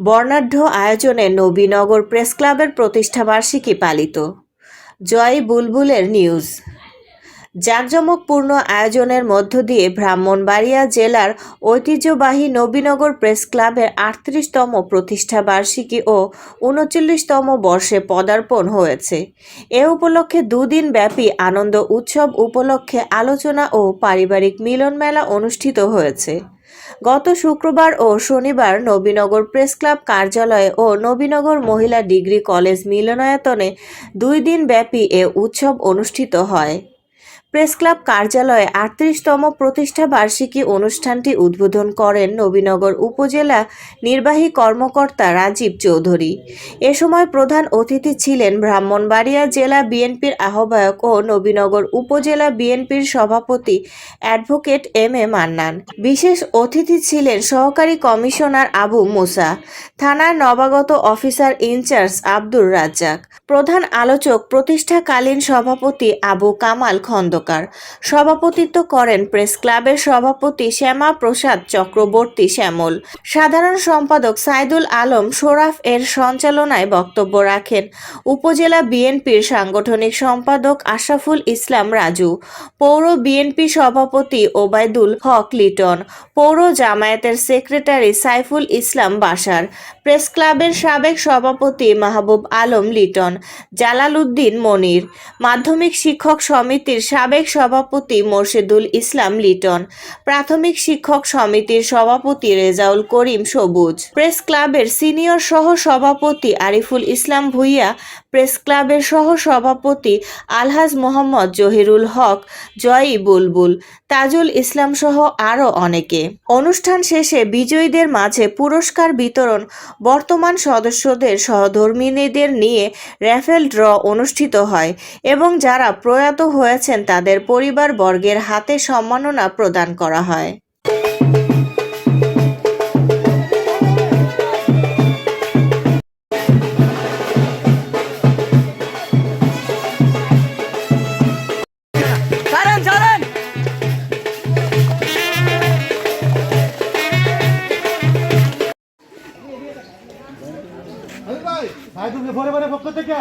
বর্ণাঢ্য আয়োজনে নবীনগর প্রেস ক্লাবের প্রতিষ্ঠাবার্ষিকী পালিত। জয় বুলবুলের নিউজ। জাঁকজমকপূর্ণ আয়োজনের মধ্য দিয়ে ব্রাহ্মণবাড়িয়া জেলার ঐতিহ্যবাহী নবীনগর প্রেস ক্লাবের আটত্রিশতম প্রতিষ্ঠাবার্ষিকী ও উনচল্লিশতম বর্ষে পদার্পণ হয়েছে। এ উপলক্ষে দুদিন ব্যাপী আনন্দ উৎসব উপলক্ষে আলোচনা ও পারিবারিক মিলনমেলা অনুষ্ঠিত হয়েছে। গত শুক্রবার ও শনিবার নবীনগর প্রেস ক্লাব কার্যালয়ে ও নবীনগর মহিলা ডিগ্রি কলেজ মিলনায়তনে দুই দিন ব্যাপী এ উৎসব অনুষ্ঠিত হয়। প্রেস ক্লাব কার্যালয়ে আটত্রিশতম প্রতিষ্ঠা বার্ষিকী অনুষ্ঠানটি উদ্বোধন করেন নবীনগর উপজেলা নির্বাহী কর্মকর্তা রাজীব চৌধুরী। এ সময় প্রধান অতিথি ছিলেন ব্রাহ্মণবাড়িয়া জেলা বিএনপির আহ্বায়ক ও নবীনগর উপজেলা বিএনপির সভাপতি অ্যাডভোকেট এম এ মান্নান। বিশেষ অতিথি ছিলেন সহকারী কমিশনার আবু মুসা, থানার নবাগত অফিসার ইনচার্জ আব্দুর রাজ্জাক, প্রধান আলোচক প্রতিষ্ঠাকালীন সভাপতি আবু কামাল খন্দকার সভাপতিত্ব করেন প্রেস ক্লাবের সভাপতি শ্যামা প্রসাদ চক্রবর্তী শ্যামল। সাধারণ সম্পাদক সাইদুল আলম সোরাফ এর সঞ্চালনায় বক্তব্য রাখেন। উপজেলা বিএনপির সাংগঠনিক সম্পাদক আশরাফুল ইসলাম রাজু। পৌর বিএনপি সভাপতি ওবায়দুল হক লিটন। পৌর জামায়াতের সেক্রেটারি সাইফুল ইসলাম বাসার। প্রেস ক্লাবের সাবেক সভাপতি মাহবুব আলম লিটন। জালালউদ্দিন মনির। মাধ্যমিক শিক্ষক সমিতির সাবেক সভাপতি মোর্শেদুল ইসলাম লিটন, প্রাথমিক শিক্ষক সমিতির সভাপতি রেজাউল করিম সবুজ, প্রেস ক্লাবের সিনিয়র সহ সভাপতি আরিফুল ইসলাম ভুইয়া, প্রেস ক্লাবের সহ সভাপতি আলহাজ মোহাম্মদ জহিরুল হক, জয়ী বুলবুল তাজুল ইসলাম সহ আরও অনেকে। অনুষ্ঠান শেষে বিজয়ীদের মাঝে পুরস্কার বিতরণ বর্তমান সদস্যদের সহধর্মিনীদের নিয়ে র্যাফেল ড্র অনুষ্ঠিত হয় এবং যারা প্রয়াত হয়েছেন তাদের পরিবারবর্গের হাতে সম্মাননা প্রদান করা হয়। ভাই তুমি পরিবারের পরে পক্ষ থেকে।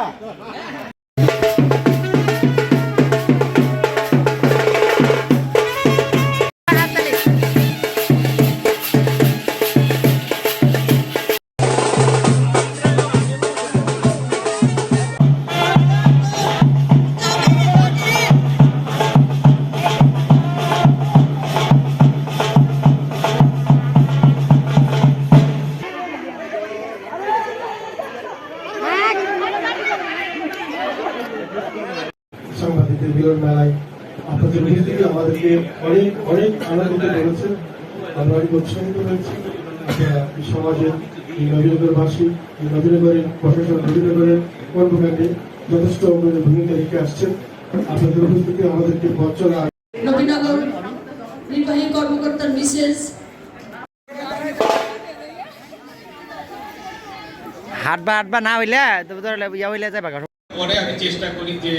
সাংবাদিকদের মিলন মেলায় আপনাদের উপস্থিতি আমাদেরকে অনেক অনেক আনন্দিত করেছে আমরা অনেক উৎসাহিত হয়েছি। আপনারা সমাজের এই নবীনগরবাসী এই নবীনগরের প্রশাসন নবীনগরের কর্মকাণ্ডে যথেষ্ট অগ্রণী ভূমিকা রেখে আসছেন। আপনাদের উপস্থিতি আমাদেরকে বছর নবীনগর নির্বাহী কর্মকর্তার মিসেস হাঁটবা হাঁটবা না হইলে ইয়া হইলে যাবে পরে আমি চেষ্টা করি যে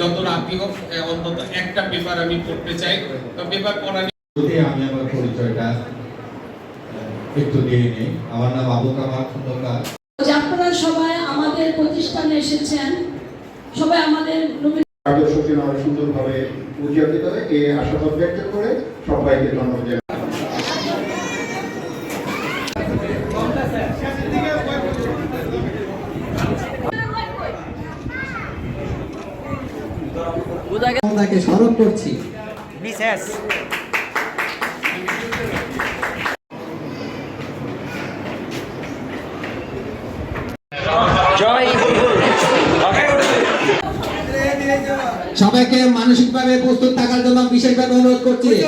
যত রাতি হোক অন্তত একটা পেপার আমি পড়তে চাই। তো পেপার পড়া আমি আমার পরিচয়টা একটু দিয়ে নিই। আমার নাম আবু কামাল খন্দকার। যে আপনারা সবাই আমাদের প্রতিষ্ঠানে এসেছেন। সবাই আমাদের আদর্শকে আরও সুন্দরভাবে উদযাপিত করে এই আশাবাদ ব্যক্ত করে সবাইকে ধন্যবাদ তাকে স্মরণ করছি। বিশেষ। সবাইকে মানসিকভাবে প্রস্তুত থাকার জন্য বিশেষভাবে অনুরোধ করছি।